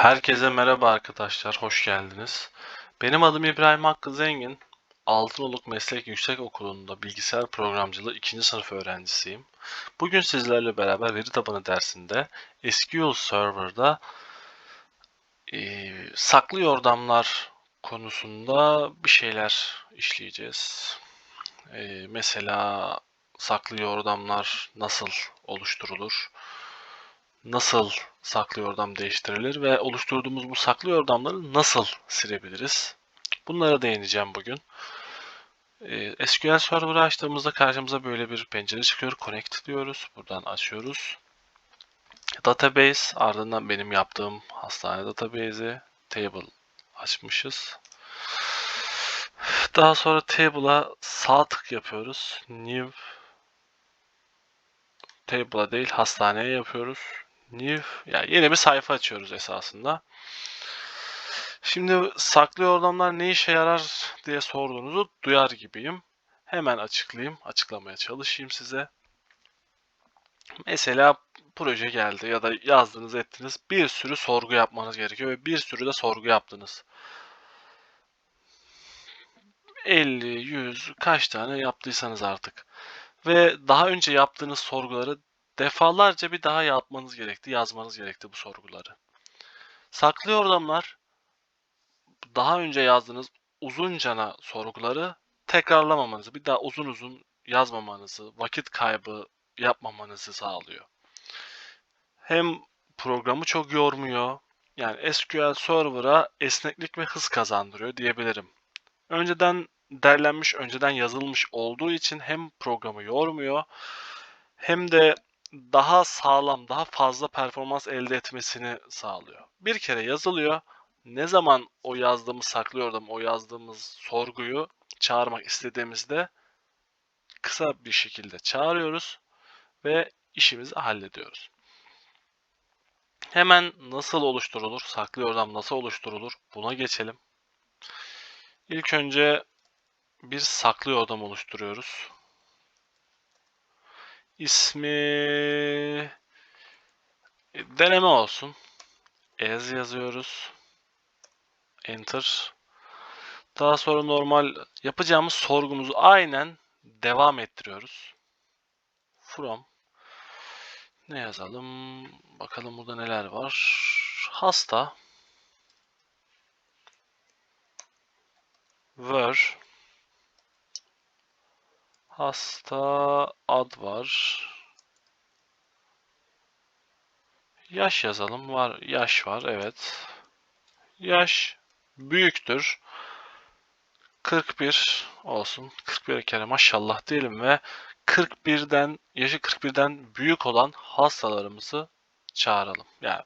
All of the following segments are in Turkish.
Herkese merhaba arkadaşlar, hoş geldiniz. Benim adım İbrahim Hakkı Zengin. Altınoluk Meslek Yüksekokulu'nda bilgisayar programcılığı 2. sınıf öğrencisiyim. Bugün sizlerle beraber veri tabanı dersinde SQL Server'da e, saklı yordamlar konusunda bir şeyler işleyeceğiz. E, mesela saklı yordamlar nasıl oluşturulur? Nasıl saklı yordam değiştirilir ve oluşturduğumuz bu saklı yordamları nasıl silebiliriz? Bunlara değineceğim bugün. Ee, SQL Server'ı açtığımızda karşımıza böyle bir pencere çıkıyor. Connect diyoruz. Buradan açıyoruz. Database ardından benim yaptığım hastane database'i table açmışız. Daha sonra table'a sağ tık yapıyoruz. New table'a değil hastaneye yapıyoruz. New yani yeni bir sayfa açıyoruz esasında. Şimdi saklı yordamlar ne işe yarar diye sorduğunuzu duyar gibiyim. Hemen açıklayayım, açıklamaya çalışayım size. Mesela proje geldi ya da yazdınız ettiniz bir sürü sorgu yapmanız gerekiyor ve bir sürü de sorgu yaptınız. 50, 100 kaç tane yaptıysanız artık. Ve daha önce yaptığınız sorguları defalarca bir daha yapmanız gerekti, yazmanız gerekti bu sorguları. Saklı yordamlar daha önce yazdığınız uzuncana sorguları tekrarlamamanızı, bir daha uzun uzun yazmamanızı, vakit kaybı yapmamanızı sağlıyor. Hem programı çok yormuyor, yani SQL Server'a esneklik ve hız kazandırıyor diyebilirim. Önceden derlenmiş, önceden yazılmış olduğu için hem programı yormuyor hem de daha sağlam, daha fazla performans elde etmesini sağlıyor. Bir kere yazılıyor. Ne zaman o yazdığımız saklı yordam, o yazdığımız sorguyu çağırmak istediğimizde kısa bir şekilde çağırıyoruz ve işimizi hallediyoruz. Hemen nasıl oluşturulur? Saklı yordam nasıl oluşturulur? Buna geçelim. İlk önce bir saklı yordam oluşturuyoruz. İsmi deneme olsun. As yazıyoruz. Enter. Daha sonra normal yapacağımız sorgumuzu aynen devam ettiriyoruz. From ne yazalım? Bakalım burada neler var. Hasta were hasta ad var. Yaş yazalım. Var yaş var evet. Yaş büyüktür. 41 olsun. 41 kere maşallah diyelim ve 41'den yaşı 41'den büyük olan hastalarımızı çağıralım. Yani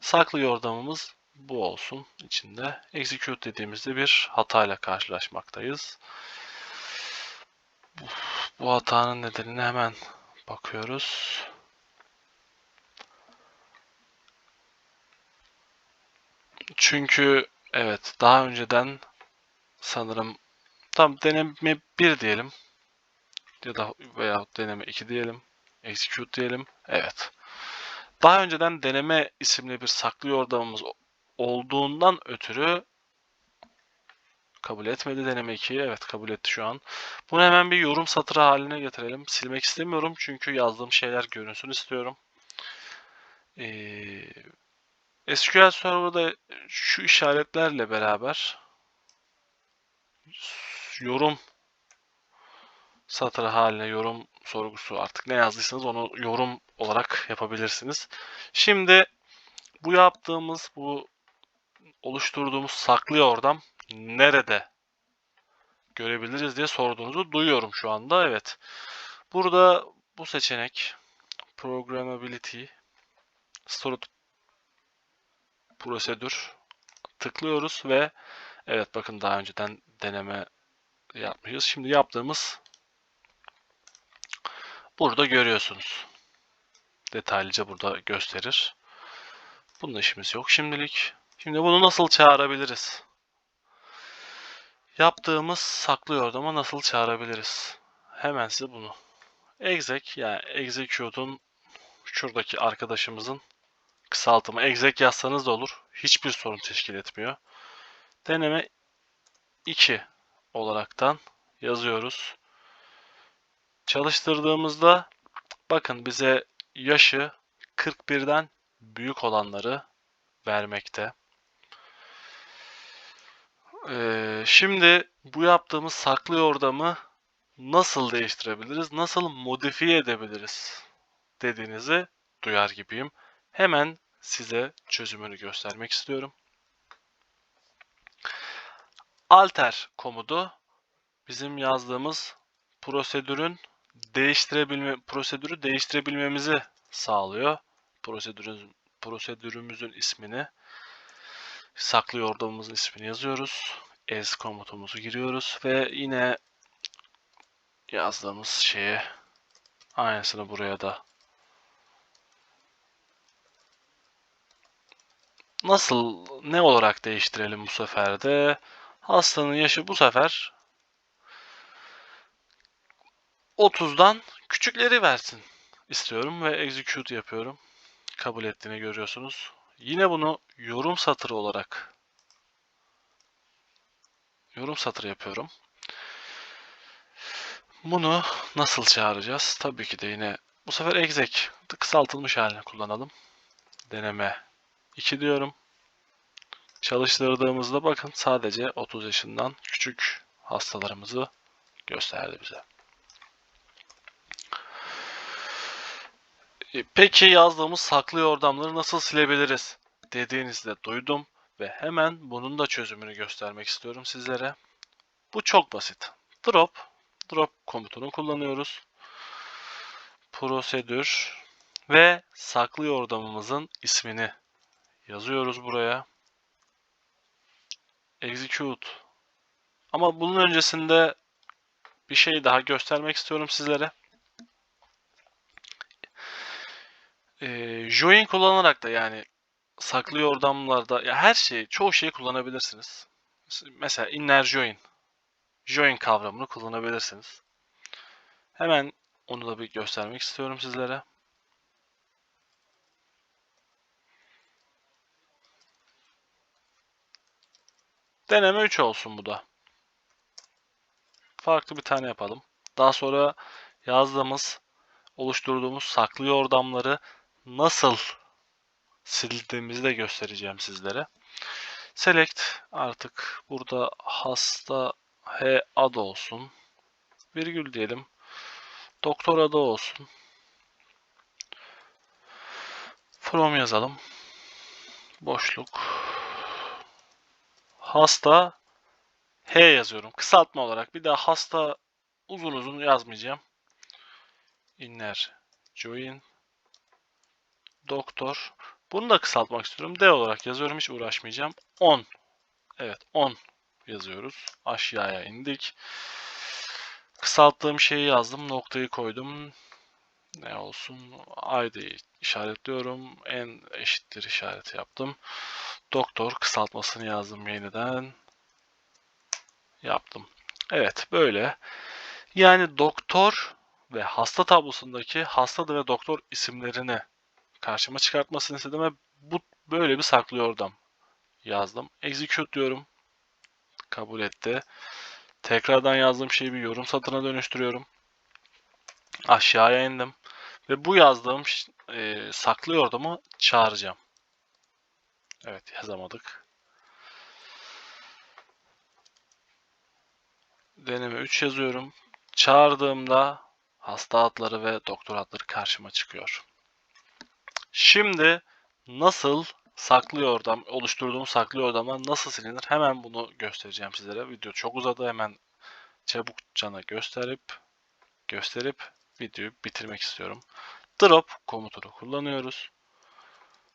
saklı yordamımız bu olsun içinde. Execute dediğimizde bir hatayla karşılaşmaktayız. Bu, hatanın nedenine hemen bakıyoruz. Çünkü evet daha önceden sanırım tam deneme 1 diyelim ya da veya deneme 2 diyelim. Execute diyelim. Evet. Daha önceden deneme isimli bir saklı yordamımız olduğundan ötürü kabul etmedi deneme 2'yi. Evet kabul etti şu an. Bunu hemen bir yorum satırı haline getirelim. Silmek istemiyorum çünkü yazdığım şeyler görünsün istiyorum. Ee, SQL Server'da şu işaretlerle beraber yorum satırı haline yorum sorgusu artık ne yazdıysanız onu yorum olarak yapabilirsiniz. Şimdi bu yaptığımız bu oluşturduğumuz saklı yordam nerede görebiliriz diye sorduğunuzu duyuyorum şu anda. Evet. Burada bu seçenek Programmability Stored Prosedür tıklıyoruz ve evet bakın daha önceden deneme yapmışız. Şimdi yaptığımız burada görüyorsunuz. Detaylıca burada gösterir. Bunun işimiz yok şimdilik. Şimdi bunu nasıl çağırabiliriz? Yaptığımız saklı yordama nasıl çağırabiliriz? Hemen size bunu. Exec yani execute'un şuradaki arkadaşımızın kısaltımı exec yazsanız da olur. Hiçbir sorun teşkil etmiyor. Deneme 2 olaraktan yazıyoruz. Çalıştırdığımızda bakın bize yaşı 41'den büyük olanları vermekte. Ee, şimdi bu yaptığımız saklı yordamı nasıl değiştirebiliriz, nasıl modifiye edebiliriz dediğinizi duyar gibiyim. Hemen size çözümünü göstermek istiyorum. Alter komutu bizim yazdığımız prosedürün değiştirebilme prosedürü değiştirebilmemizi sağlıyor. Prosedürün prosedürümüzün ismini saklı yordamımızın ismini yazıyoruz. As komutumuzu giriyoruz ve yine yazdığımız şeye aynısını buraya da nasıl ne olarak değiştirelim bu sefer de hastanın yaşı bu sefer 30'dan küçükleri versin istiyorum ve execute yapıyorum. Kabul ettiğini görüyorsunuz. Yine bunu yorum satırı olarak yorum satırı yapıyorum. Bunu nasıl çağıracağız? Tabii ki de yine bu sefer exec kısaltılmış halini kullanalım. Deneme 2 diyorum. Çalıştırdığımızda bakın sadece 30 yaşından küçük hastalarımızı gösterdi bize. Peki yazdığımız saklı yordamları nasıl silebiliriz? Dediğinizde duydum ve hemen bunun da çözümünü göstermek istiyorum sizlere. Bu çok basit. Drop, drop komutunu kullanıyoruz. Prosedür ve saklı yordamımızın ismini yazıyoruz buraya. Execute. Ama bunun öncesinde bir şey daha göstermek istiyorum sizlere. Ee, join kullanarak da yani saklı yordamlarda ya her şeyi, çoğu şeyi kullanabilirsiniz. Mesela inner join. Join kavramını kullanabilirsiniz. Hemen onu da bir göstermek istiyorum sizlere. Deneme 3 olsun bu da. Farklı bir tane yapalım. Daha sonra yazdığımız, oluşturduğumuz saklı yordamları nasıl sildiğimizi de göstereceğim sizlere. Select artık burada hasta H adı olsun. Virgül diyelim. Doktor adı olsun. From yazalım. Boşluk. Hasta H yazıyorum. Kısaltma olarak. Bir daha hasta uzun uzun yazmayacağım. Inner join doktor. Bunu da kısaltmak istiyorum. D olarak yazıyorum. Hiç uğraşmayacağım. 10. Evet 10 yazıyoruz. Aşağıya indik. Kısalttığım şeyi yazdım. Noktayı koydum. Ne olsun? ID'yi işaretliyorum. En eşittir işareti yaptım. Doktor kısaltmasını yazdım yeniden. Yaptım. Evet böyle. Yani doktor ve hasta tablosundaki hasta ve doktor isimlerini karşıma çıkartmasını istedim ve bu böyle bir saklı yordam yazdım. Execute diyorum. Kabul etti. Tekrardan yazdığım şeyi bir yorum satırına dönüştürüyorum. Aşağıya indim. Ve bu yazdığım e, saklı yordamı çağıracağım. Evet yazamadık. Deneme 3 yazıyorum. Çağırdığımda hasta adları ve doktor adları karşıma çıkıyor. Şimdi nasıl saklı yordam, oluşturduğum saklı yordamlar nasıl silinir? Hemen bunu göstereceğim sizlere. Video çok uzadı. Hemen çabukçana gösterip gösterip videoyu bitirmek istiyorum. Drop komutunu kullanıyoruz.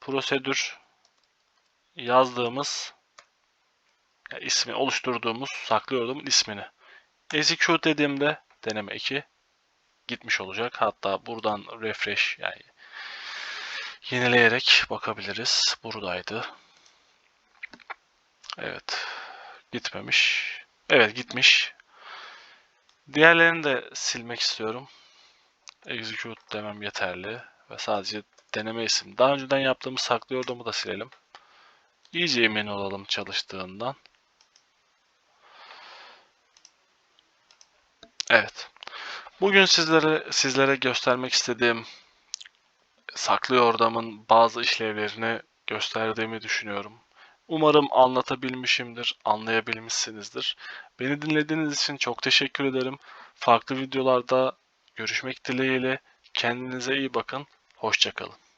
Prosedür yazdığımız yani ismi oluşturduğumuz saklı yordamın ismini. Execute dediğimde deneme 2 gitmiş olacak. Hatta buradan refresh yani yenileyerek bakabiliriz. Buradaydı. Evet. Gitmemiş. Evet gitmiş. Diğerlerini de silmek istiyorum. Execute demem yeterli. Ve sadece deneme isim. Daha önceden yaptığımız saklı yordamı da silelim. İyice emin olalım çalıştığından. Evet. Bugün sizlere sizlere göstermek istediğim saklı yordamın bazı işlevlerini gösterdiğimi düşünüyorum. Umarım anlatabilmişimdir, anlayabilmişsinizdir. Beni dinlediğiniz için çok teşekkür ederim. Farklı videolarda görüşmek dileğiyle. Kendinize iyi bakın. Hoşçakalın.